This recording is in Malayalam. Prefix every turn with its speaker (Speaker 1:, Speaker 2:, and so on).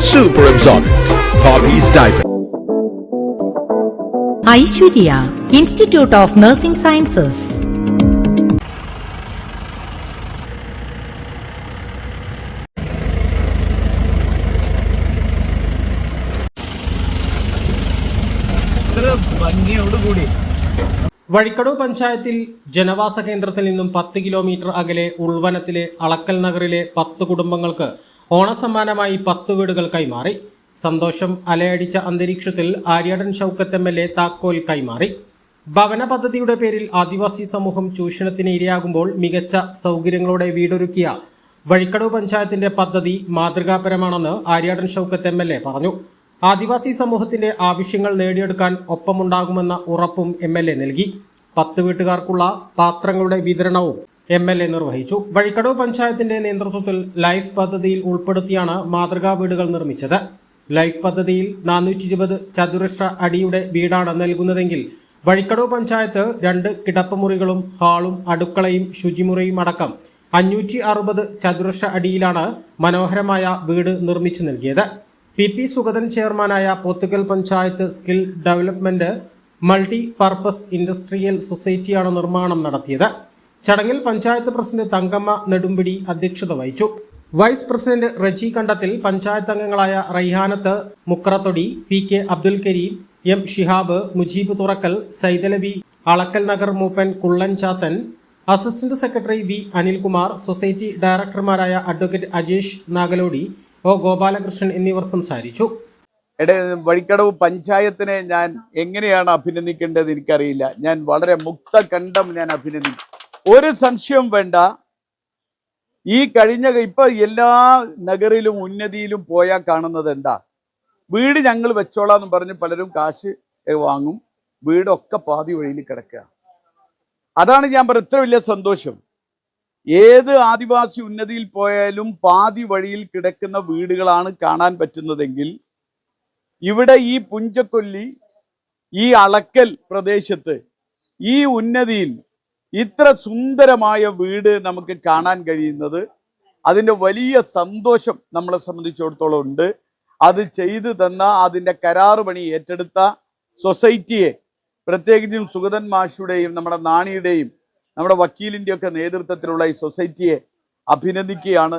Speaker 1: Super absorbent. Hobbies diaper.
Speaker 2: Aishwarya institute of nursing sciences
Speaker 3: Vazhikkadavu പഞ്ചായത്തിൽ ജനവാസ കേന്ദ്രത്തിൽ നിന്നും പത്ത് കിലോമീറ്റർ അകലെ ഉൾവനത്തിലെ അളക്കൽ നഗറിലെ പത്ത് കുടുംബങ്ങൾക്ക് ഓണസമ്മാനമായി പത്ത് വീടുകൾ കൈമാറി. സന്തോഷം അലയടിച്ച അന്തരീക്ഷത്തിൽ Aryadan Shoukath M L A താക്കോൽ കൈമാറി. ഭവന പദ്ധതിയുടെ പേരിൽ ആദിവാസി സമൂഹം ചൂഷണത്തിന് ഇരയാകുമ്പോൾ മികച്ച സൗകര്യങ്ങളോടെ വീടൊരുക്കിയ വഴിക്കടവ് പഞ്ചായത്തിന്റെ പദ്ധതി മാതൃകാപരമാണെന്ന് Aryadan Shoukath M L A പറഞ്ഞു. ആദിവാസി സമൂഹത്തിന്റെ ആവശ്യങ്ങൾ നേടിയെടുക്കാൻ ഒപ്പമുണ്ടാകുമെന്ന ഉറപ്പും എം എൽ എ നൽകി. പത്ത് വീട്ടുകാർക്കുള്ള പാത്രങ്ങളുടെ വിതരണവും എം എൽ എ നിർവഹിച്ചു. വഴിക്കടവ് പഞ്ചായത്തിന്റെ നേതൃത്വത്തിൽ ലൈഫ് പദ്ധതിയിൽ ഉൾപ്പെടുത്തിയാണ് മാതൃകാ വീടുകൾ നിർമ്മിച്ചത്. ലൈഫ് പദ്ധതിയിൽ നാനൂറ്റി ഇരുപത് ചതുരശ്ര അടിയുടെ വീടാണ് നൽകുന്നതെങ്കിൽ വഴിക്കടവ് പഞ്ചായത്ത് രണ്ട് കിടപ്പുമുറികളും ഹാളും അടുക്കളയും ശുചിമുറിയും അടക്കം അഞ്ഞൂറ്റി അറുപത് ചതുരശ്ര അടിയിലാണ് മനോഹരമായ വീട് നിർമ്മിച്ചു നൽകിയത്. പി പി സുഗതൻ ചെയർമാനായ Pothukal panchayat skill development multi purpose industrial സൊസൈറ്റിയാണ് നിർമ്മാണം നടത്തിയത്. ചടങ്ങിൽ പഞ്ചായത്ത് പ്രസിഡന്റ് തങ്കമ്മ നെടുമ്പിടി അധ്യക്ഷത വഹിച്ചു. വൈസ് പ്രസിഡന്റ് റജി കണ്ടത്തിൽ പഞ്ചായത്ത് അംഗങ്ങളായ Raihanath Mukrathodi P K Abdul Kareem M Shihab Mujeeb Thurakkal Saithalavi Alakkal Nagar Mooppan Kullan Chathan assistant secretary V Anilkumar society ഡയറക്ടർമാരായ advocate Ajesh Nagalodi O Gopalakrishnan എന്നിവർ സംസാരിച്ചു.
Speaker 4: വഴിക്കടവ് പഞ്ചായത്തിനെ ഞാൻ എങ്ങനെയാണ് അഭിനന്ദിക്കേണ്ടത് എനിക്കറിയില്ല. ഞാൻ വളരെ മുക്ത കണ്ഠം ഞാൻ അഭിനന്ദിക്കും. ഒരു സംശയം വേണ്ട. ഈ കഴിഞ്ഞ ഇപ്പൊ എല്ലാ നഗറിലും ഉന്നതിയിലും പോയാൽ കാണുന്നത് എന്താ? വീട് ഞങ്ങൾ വെച്ചോളാന്ന് പറഞ്ഞ് പലരും കാശ് വാങ്ങും. വീടൊക്കെ പാതി വഴിയിൽ കിടക്കുക. അതാണ് ഞാൻ പറഞ്ഞ ഇത്ര വലിയ സന്തോഷം. ഏത് ആദിവാസി ഉന്നതിയിൽ പോയാലും പാതി വഴിയിൽ കിടക്കുന്ന വീടുകളാണ് കാണാൻ പറ്റുന്നതെങ്കിൽ ഇവിടെ ഈ പുഞ്ചക്കൊല്ലി ഈ അളക്കൽ പ്രദേശത്ത് ഈ ഉന്നതിയിൽ ഇത്ര സുന്ദരമായ വീട് നമുക്ക് കാണാൻ കഴിയുന്നത്. അതിന്റെ വലിയ സന്തോഷം നമ്മളെ സംബന്ധിച്ചിടത്തോളം ഉണ്ട്. അത് ചെയ്തു തന്ന അതിന്റെ കരാറ് പണി ഏറ്റെടുത്ത സൊസൈറ്റിയെ പ്രത്യേകിച്ചും സുഗതൻ മാഷുടെയും നമ്മുടെ നാണിയുടെയും നമ്മുടെ വക്കീലിന്റെയൊക്കെ നേതൃത്വത്തിലുള്ള ഈ സൊസൈറ്റിയെ അഭിനന്ദിക്കുകയാണ്.